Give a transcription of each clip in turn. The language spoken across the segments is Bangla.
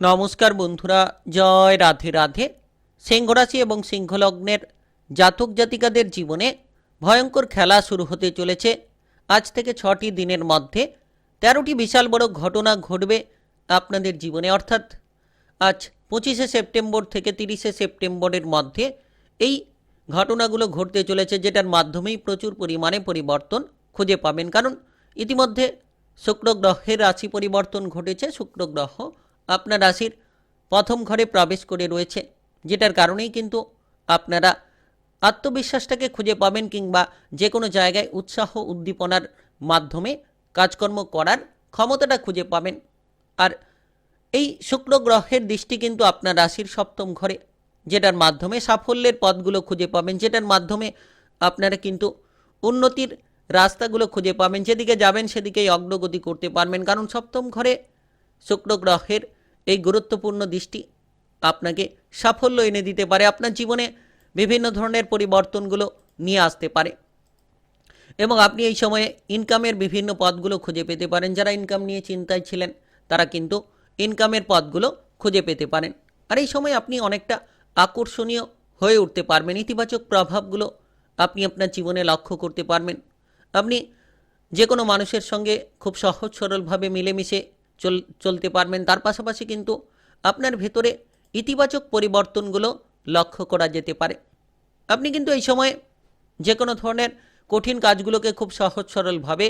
নমস্কার বন্ধুরা, জয় রাধে রাধে। সিংহরাশি এবং সিংহলগ্নের জাতক জাতিকাদের জীবনে ভয়ঙ্কর খেলা শুরু হতে চলেছে। আজ থেকে ছটি দিনের মধ্যে তেরোটি বিশাল বড় ঘটনা ঘটবে আপনাদের জীবনে। অর্থাৎ আজ পঁচিশে সেপ্টেম্বর থেকে তিরিশে সেপ্টেম্বরের মধ্যে এই ঘটনাগুলো ঘটতে চলেছে, যেটার মাধ্যমেই প্রচুর পরিমাণে পরিবর্তন খুঁজে পাবেন। কারণ ইতিমধ্যে শুক্র গ্রহের রাশি পরিবর্তন ঘটেছে। শুক্র গ্রহ আপনার রাশির প্রথম ঘরে প্রবেশ করে রয়েছে, যেটার কারণেই কিন্তু আপনারা আত্মবিশ্বাসটাকে খুঁজে পাবেন কিংবা যে কোনো জায়গায় উৎসাহ উদ্দীপনার মাধ্যমে কাজকর্ম করার ক্ষমতাটা খুঁজে পাবেন। আর এই শুক্র গ্রহের দৃষ্টি কিন্তু আপনার রাশির সপ্তম ঘরে, যেটার মাধ্যমে সাফল্যের পথগুলো খুঁজে পাবেন, যেটার মাধ্যমে আপনারা কিন্তু উন্নতির রাস্তাগুলো খুঁজে পাবেন। যেদিকে যাবেন সেদিকেই অগ্রগতি করতে পারবেন। কারণ সপ্তম ঘরে শুক্র গ্রহের এই গুরুত্বপূর্ণ দৃষ্টি আপনাকে সাফল্য এনে দিতে পারে, আপনার জীবনে বিভিন্ন ধরনের পরিবর্তনগুলো নিয়ে আসতে পারে এবং আপনি এই সময়ে ইনকামের বিভিন্ন পথগুলো খুঁজে পেতে পারেন। যারা ইনকাম নিয়ে চিন্তায় ছিলেন, তারা কিন্তু ইনকামের পথগুলো খুঁজে পেতে পারেন। আর এই সময় আপনি অনেকটা আকর্ষণীয় হয়ে উঠতে পারবেন। ইতিবাচক প্রভাবগুলো আপনি আপনার জীবনে লক্ষ্য করতে পারবেন। আপনি যে কোনো মানুষের সঙ্গে খুব সহজ সরলভাবে মিলেমিশে চলতে পারবেন। তার পাশাপাশি কিন্তু আপনার ভেতরে ইতিবাচক পরিবর্তনগুলো লক্ষ্য করা যেতে পারে। আপনি কিন্তু এই সময়ে যে কোনো ধরনের কঠিন কাজগুলোকে খুব সহজ সরলভাবে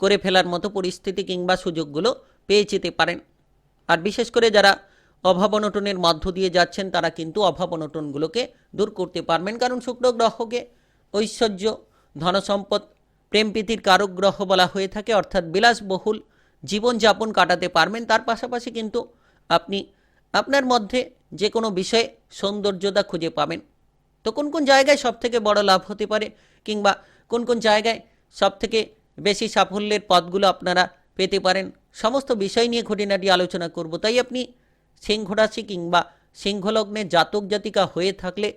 করে ফেলার মতো পরিস্থিতি কিংবা সুযোগগুলো পেয়ে যেতে পারেন। আর বিশেষ করে যারা অভাব অনটনের মধ্য দিয়ে যাচ্ছেন, তারা কিন্তু অভাব অনটনগুলোকে দূর করতে পারবেন। কারণ শুক্র গ্রহকে ঐশ্বর্য, ধনসম্পদ, প্রেম প্রীতির কারক গ্রহ বলা হয়ে থাকে। অর্থাৎ বিলাসবহুল জীবনযাপন কাটাতে পারবেন। তার পাশাপাশি কিন্তু আপনি আপনার মধ্যে যে কোনো বিষয়ে সৌন্দর্যতা খুঁজে পাবেন। তো কোন কোন জায়গায় সব থেকে বড় লাভ হতে পারে কিংবা কোন কোন জায়গায় সব থেকে বেশি সাফল্যের পথগুলো আপনারা পেতে পারেন? সমস্ত বিষয় নিয়ে খুঁটিনাটি আলোচনা করব। তাই আপনি সিংহ রাশি কিংবা সিংহলগ্নের জাতক জাতিকা হয়ে থাকলে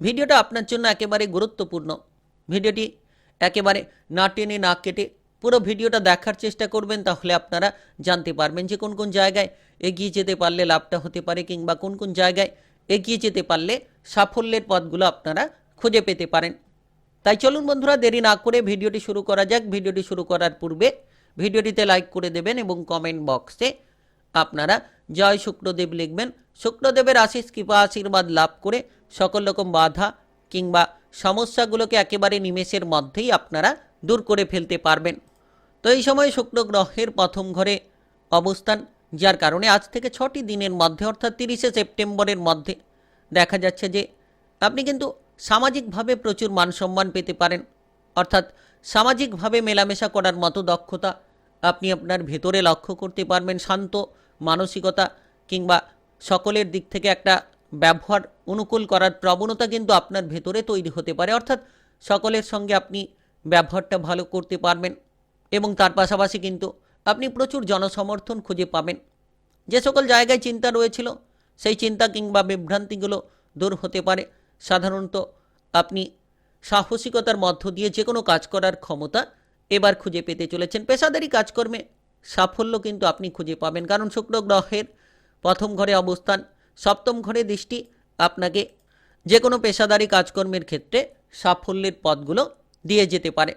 ভিডিওটা আপনার জন্য একেবারে গুরুত্বপূর্ণ। ভিডিওটি একেবারে না টেনে না কেটে পুরো ভিডিওটা দেখার চেষ্টা করবেন, তাহলে আপনারা জানতে পারবেন যে কোন কোন জায়গায় এগিয়ে যেতে পারলে লাভটা হতে পারে কিংবা কোন কোন জায়গায় এগিয়ে যেতে পারলে সাফল্যের পথগুলো আপনারা খুঁজে পেতে পারেন। তাই চলুন বন্ধুরা, দেরি না করে ভিডিওটি শুরু করা যাক। ভিডিওটি শুরু করার পূর্বে ভিডিওটিতে লাইক করে দেবেন এবং কমেন্ট বক্সে আপনারা জয় শুক্রদেব লিখবেন। শুক্রদেবের আশিস, কৃপা, আশীর্বাদ লাভ করে সকল রকম বাধা কিংবা সমস্যাগুলোকে একেবারে নিমেষের মধ্যেই আপনারা দূর করে ফেলতে পারবেন। তো এই সময় শুক্র গ্রহের প্রথম ঘরে অবস্থান, যার কারণে আজ থেকে ছটি দিনের মধ্যে, অর্থাৎ তিরিশে সেপ্টেম্বরের মধ্যে দেখা যাচ্ছে যে আপনি কিন্তু সামাজিকভাবে প্রচুর মান সম্মান পেতে পারেন। অর্থাৎ সামাজিকভাবে মেলামেশা করার মতো দক্ষতা আপনি আপনার ভেতরে লক্ষ্য করতে পারবেন। শান্ত মানসিকতা কিংবা সকলের দিক থেকে একটা ব্যবহার অনুকূল করার প্রবণতা কিন্তু আপনার ভেতরে তৈরি হতে পারে। অর্থাৎ সকলের সঙ্গে আপনি ব্যবহারটা ভালো করতে পারবেন। এবং তার পাশাপাশি কিন্তু আপনি প্রচুর জনসমর্থন খুঁজে পাবেন। যে সকল জায়গায় চিন্তা রয়েছিল, সেই চিন্তা কিংবা বিভ্রান্তিগুলো দূর হতে পারে। সাধারণত আপনি সাহসিকতার মধ্য দিয়ে যে কোনো কাজ করার ক্ষমতা এবার খুঁজে পেতে চলেছেন। পেশাদারি কাজকর্মে সাফল্য কিন্তু আপনি খুঁজে পাবেন, কারণ শুক্র গ্রহের প্রথম ঘরে অবস্থান, সপ্তম ঘরে দৃষ্টি, আপনাকে যে কোনো পেশাদারি কাজকর্মের ক্ষেত্রে সাফল্যের পথগুলো দিয়ে যেতে পারে।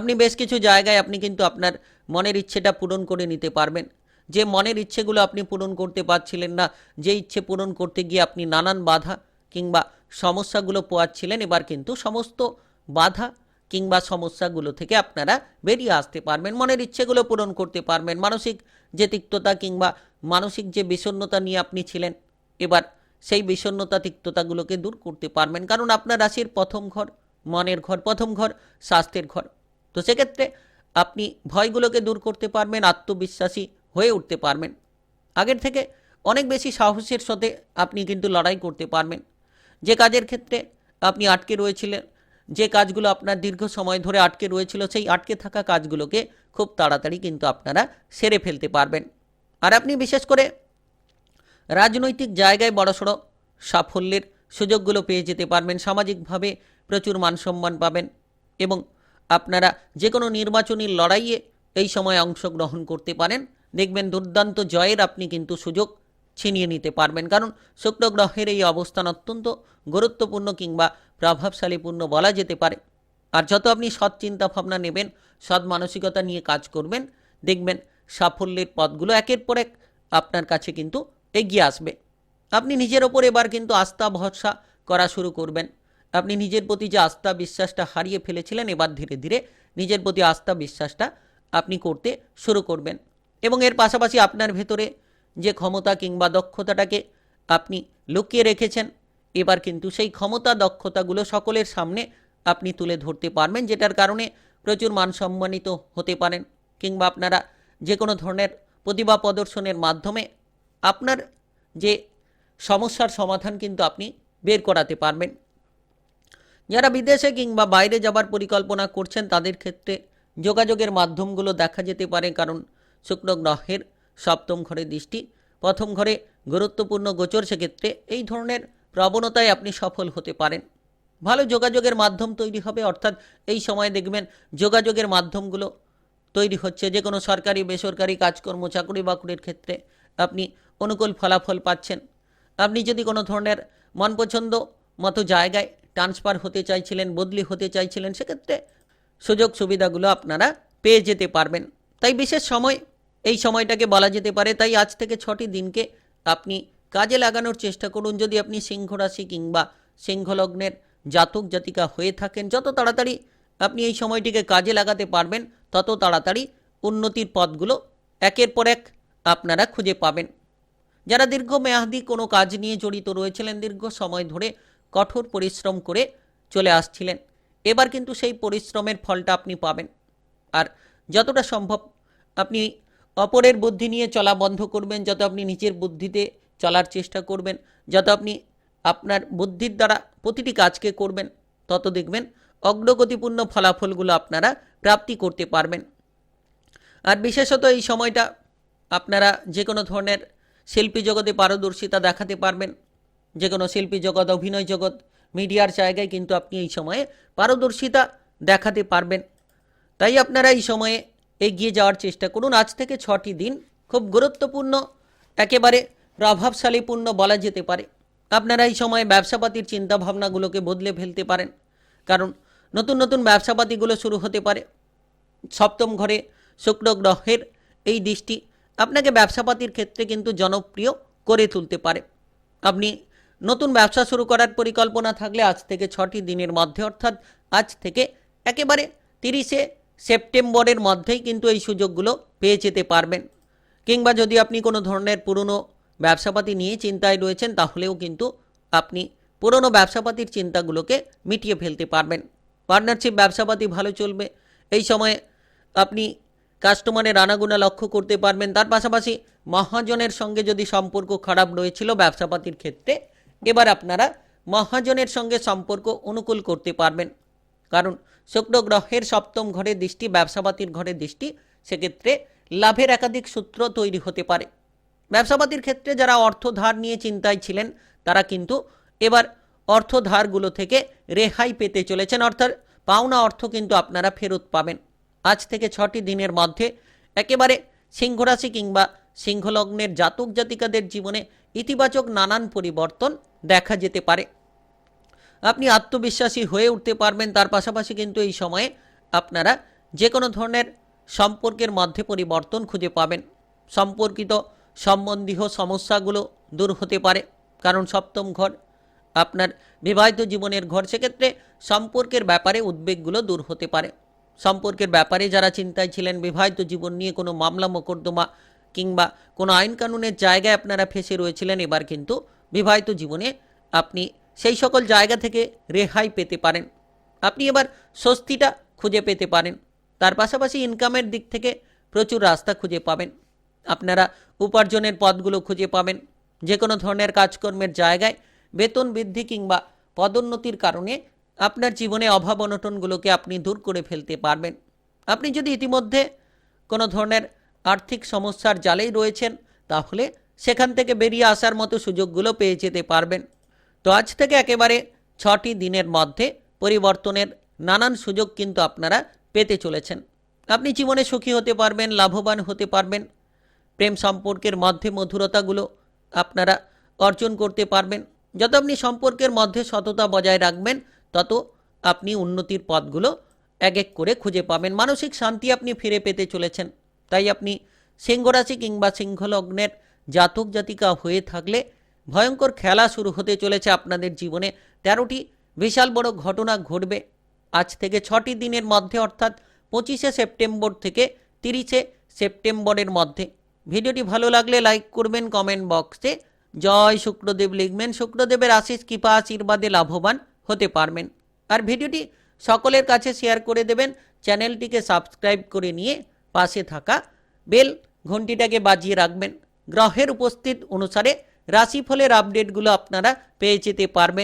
আপনি বেশ কিছু জায়গায় আপনি কিন্তু আপনার মনের ইচ্ছেটা পূরণ করে নিতে পারবেন। যে মনের ইচ্ছেগুলো আপনি পূরণ করতে পারছিলেন না, যে ইচ্ছে পূরণ করতে গিয়ে আপনি নানান বাধা কিংবা সমস্যাগুলো পোয়াচ্ছিলেন, এবার কিন্তু সমস্ত বাধা কিংবা সমস্যাগুলো থেকে আপনারা বেরিয়ে আসতে পারবেন। মনের ইচ্ছেগুলো পূরণ করতে পারবেন। মানসিক যে তিক্ততা কিংবা মানসিক যে বিষণ্ণতা নিয়ে আপনি ছিলেন, এবার সেই বিষণ্ণতা তিক্ততাগুলোকে দূর করতে পারবেন। কারণ আপনার রাশির প্রথম ঘর মনের ঘর, প্রথম ঘর স্বাস্থ্যের ঘর। তো সেক্ষেত্রে আপনি ভয়গুলোকে দূর করতে পারবেন, আত্মবিশ্বাসী হয়ে উঠতে পারবেন। আগের থেকে অনেক বেশি সাহসের সাথে আপনি কিন্তু লড়াই করতে পারবেন। যে কাজের ক্ষেত্রে আপনি আটকে রয়েছিলেন, যে কাজগুলো আপনার দীর্ঘ সময় ধরে আটকে রয়েছিল, সেই আটকে থাকা কাজগুলোকে খুব তাড়াতাড়ি কিন্তু আপনারা সেরে ফেলতে পারবেন। আর আপনি বিশেষ করে রাজনৈতিক জায়গায় বড়সড় সাফল্যের সুযোগগুলো পেয়ে যেতে পারবেন, সামাজিকভাবে প্রচুর মান সম্মান পাবেন এবং আপনারা যে কোনো নির্বাচনী লড়াইয়ে এই সময় অংশগ্রহণ করতে পারেন। দেখবেন দুর্দান্ত জয়ের আপনি কিন্তু সুযোগ ছিনিয়ে নিতে পারবেন। কারণ শুক্র গ্রহের এই অবস্থান অত্যন্ত গুরুত্বপূর্ণ কিংবা প্রভাবশালীপূর্ণ বলা যেতে পারে। আর যত আপনি সৎ চিন্তা ভাবনা নেবেন, সৎ মানসিকতা নিয়ে কাজ করবেন, দেখবেন সাফল্যের পথগুলো একের পর এক আপনার কাছে কিন্তু এগিয়ে আসবে। আপনি নিজের ওপর এবার কিন্তু আস্থা ভরসা করা শুরু করবেন। আপনি নিজের প্রতি যে আস্থা, বিশ্বাসটা হারিয়ে ফেলেছিলেন, এবার ধীরে ধীরে নিজের প্রতি আস্থা, বিশ্বাসটা আপনি করতে শুরু করবেন। এবং এর পাশাপাশি আপনার ভেতরে যে ক্ষমতা কিংবা দক্ষতাটাকে আপনি লুকিয়ে রেখেছেন, এবার কিন্তু সেই ক্ষমতা, দক্ষতাগুলো সকলের সামনে আপনি তুলে ধরতে পারবেন, যেটার কারণে প্রচুর মান সম্মানিত হতে পারেন। কিংবা আপনারা যে কোনো ধরনের প্রতিভা প্রদর্শনের মাধ্যমে আপনার যে সমস্যার সমাধান কিন্তু আপনি বের করাতে পারবেন। যারা বিদেশে কিংবা বাইরে যাবার পরিকল্পনা করছেন, তাদের ক্ষেত্রে যোগাযোগের মাধ্যমগুলো দেখা যেতে পারে, কারণ শুক্র গ্রহের সপ্তম ঘরে দৃষ্টি, প্রথম ঘরে গুরুত্বপূর্ণ গোচর, সেক্ষেত্রে এই ধরনের প্রবণতায় আপনি সফল হতে পারেন। ভালো যোগাযোগের মাধ্যম তৈরি হবে, অর্থাৎ এই সময় দেখবেন যোগাযোগের মাধ্যমগুলো তৈরি হচ্ছে। যে কোনো সরকারি, বেসরকারি কাজকর্ম চাকরি বাকরির ক্ষেত্রে আপনি অনুকূল ফলাফল পাচ্ছেন। আপনি যদি কোনো ধরনের মন পছন্দ মতো জায়গায় ট্রান্সফার হতে চাইছিলেন, বদলি হতে চাইছিলেন, সেক্ষেত্রে সুযোগ সুবিধাগুলো আপনারা পেয়ে যেতে পারবেন। তাই বিশেষ সময়, এই সময়টাকে বলা যেতে পারে, তাই আজ থেকে ছটি দিনকে আপনি কাজে লাগানোর চেষ্টা করুন। যদি আপনি সিংহ রাশি কিংবা সিংহলগ্নের জাতক জাতিকা হয়ে থাকেন, যত তাড়াতাড়ি আপনি এই সময়টিকে কাজে লাগাতে পারবেন, তত তাড়াতাড়ি উন্নতির পথগুলো একের পর এক আপনারা খুঁজে পাবেন। যারা দীর্ঘ মেয়াদি কোনো কাজ নিয়ে জড়িত রয়েছিলেন, দীর্ঘ সময় ধরে কঠোর পরিশ্রম করে চলে আসছিলেন। এবার কিন্তু সেই পরিশ্রমের ফলটা আপনি পাবেন। আর যতটা সম্ভব আপনি অপরের বুদ্ধি নিয়ে চলা বন্ধ করবেন, যত আপনি নিজের বুদ্ধিতে চলার চেষ্টা করবেন, যত আপনি আপনার বুদ্ধির দ্বারা প্রতিটি কাজকে করবেন, তত দেখবেন অগ্রগতিপূর্ণ ফলাফলগুলো আপনারা প্রাপ্তি করতে পারবেন। আর বিশেষত এই সময়টা আপনারা যে কোনো ধরনের শিল্পী জগতে পারদর্শিতা দেখাতে পারবেন। যে কোনো শিল্পী জগৎ, অভিনয় জগৎ, মিডিয়ার জায়গায় কিন্তু আপনি এই সময়ে পারদর্শিতা দেখাতে পারবেন। তাই আপনারা এই সময়ে এগিয়ে যাওয়ার চেষ্টা করুন। আজ থেকে ছটি দিন খুব গুরুত্বপূর্ণ, একেবারে প্রভাবশালীপূর্ণ বলা যেতে পারে। আপনারা এই সময়ে ব্যবসাপাতির চিন্তাভাবনাগুলোকে বদলে ফেলতে পারেন। কারণ নতুন নতুন ব্যবসাপাতিগুলো শুরু হতে পারে। সপ্তম ঘরে শুক্র গ্রহের এই দৃষ্টি আপনাকে ব্যবসাপাতির ক্ষেত্রে কিন্তু জনপ্রিয় করে তুলতে পারে। আপনি নতুন ব্যবসা শুরু করার পরিকল্পনা থাকলে আজ থেকে ছটি দিনের মধ্যে, অর্থাৎ আজ থেকে একেবারে তিরিশে সেপ্টেম্বরের মধ্যেই কিন্তু এই সুযোগগুলো পেয়ে যেতে পারবেন। কিংবা যদি আপনি কোনো ধরনের পুরনো ব্যবসাপাতি নিয়ে চিন্তায় রয়েছেন, তাহলেও কিন্তু আপনি পুরনো ব্যবসাপাতির চিন্তাগুলোকে মিটিয়ে ফেলতে পারবেন। পার্টনারশিপ ব্যবসাপাতি ভালো চলবে। এই সময়ে আপনি কাস্টমারের আনাগুনা লক্ষ্য করতে পারবেন। তার পাশাপাশি মহাজনের সঙ্গে যদি সম্পর্ক খারাপ রয়েছিল ব্যবসাপাতির ক্ষেত্রে এবার আপনারা মহাজনের সঙ্গে সম্পর্ক অনুকূল করতে পারবেন। কারণ শুক্র গ্রহের সপ্তম ঘরে দৃষ্টি, ব্যবসাপাতির ঘরে দৃষ্টি, সেক্ষেত্রে লাভের একাধিক সূত্র তৈরি হতে পারে। ব্যবসাপাতির ক্ষেত্রে যারা অর্থ ধার নিয়ে চিন্তায় ছিলেন, তারা কিন্তু এবার অর্থ ধারগুলো থেকে রেহাই পেতে চলেছেন। অর্থাৎ পাওনা অর্থ কিন্তু আপনারা ফেরত পাবেন। আজ থেকে ছটি দিনের মধ্যে একেবারে সিংহরাশি কিংবা সিংহলগ্নের জাতক জাতিকাদের জীবনে ইতিবাচক নানান পরিবর্তন দেখা যেতে পারে। আপনি আত্মবিশ্বাসী হয়ে উঠতে পারবেন, তার পাশাপাশি কিন্তু এই সময়ে আপনারা যে কোনো ধরনের সম্পর্কের মধ্যে পরিবর্তন খুঁজে পাবেন। সম্পর্কিত সম্বন্ধীয় সমস্যাগুলো দূর হতে পারে, কারণ সপ্তম ঘর, আপনার বিবাহিত জীবনের ঘর, সেক্ষেত্রে সম্পর্কের ব্যাপারে উদ্বেগগুলো দূর হতে পারে। সম্পর্কের ব্যাপারে যারা চিন্তায় ছিলেন, বিবাহিত জীবন নিয়ে কোনো মামলা, মোকদ্দমা কিংবা কোনো আইন কানুনের জায়গায় আপনারা ফেসে রয়েছিলেন, এবার কিন্তু বিবাহিত জীবনে আপনি সেই সকল জায়গা থেকে রেহাই পেতে পারেন। আপনি এবার স্বস্তিটা খুঁজে পেতে পারেন। তার পাশাপাশি ইনকামের দিক থেকে প্রচুর রাস্তা খুঁজে পাবেন। আপনারা উপার্জনের পথগুলো খুঁজে পাবেন। যে কোনো ধরনের কাজকর্মের জায়গায় বেতন বৃদ্ধি কিংবা পদোন্নতির কারণে আপনার জীবনে অভাব অনটনগুলোকে আপনি দূর করে ফেলতে পারবেন। আপনি যদি ইতিমধ্যে কোনো ধরনের আর্থিক সমস্যার জালেই রয়েছেন, তাহলে সেখান থেকে বেরিয়ে আসার মতো সুযোগগুলো পেয়ে যেতে পারবেন। তো আজ থেকে একেবারে ছটি দিনের মধ্যে পরিবর্তনের নানান সুযোগ কিন্তু আপনারা পেতে চলেছেন। আপনি জীবনে সুখী হতে পারবেন, লাভবান হতে পারবেন। প্রেম সম্পর্কের মধ্যে মধুরতাগুলো আপনারা অর্জন করতে পারবেন। যত আপনি সম্পর্কের মধ্যে সততা বজায় রাখবেন, তত আপনি উন্নতির পথগুলো এক এক করে খুঁজে পাবেন। মানসিক শান্তি আপনি ফিরে পেতে চলেছেন। তাই আপনি সিংহরাশি কিংবা সিংহলগ্নের জাতক জাতিকা হয়ে থাকলে ভয়ঙ্কর খেলা শুরু হতে চলেছে আপনাদের জীবনে। তেরোটি বিশাল বড় ঘটনা ঘটবে আজ থেকে ছটি দিনের মধ্যে, অর্থাৎ পঁচিশে সেপ্টেম্বর থেকে তিরিশে সেপ্টেম্বরের মধ্যে। ভিডিওটি ভালো লাগলে লাইক করবেন, কমেন্ট বক্সে জয় শুক্রদেব লিখবেন। শুক্রদেবের আশিস, কৃপা, আশীর্বাদে লাভবান হতে পারবেন। আর ভিডিওটি সকলের কাছে শেয়ার করে দেবেন, চ্যানেলটিকে সাবস্ক্রাইব করে নিয়ে পাশে থাকা বেল ঘন্টিটাকে বাজিয়ে রাখবেন। গ্রহের উপস্থিত অনুসারে রাশিফলের আপডেটগুলো আপনারা পেয়ে যেতে পারবেন।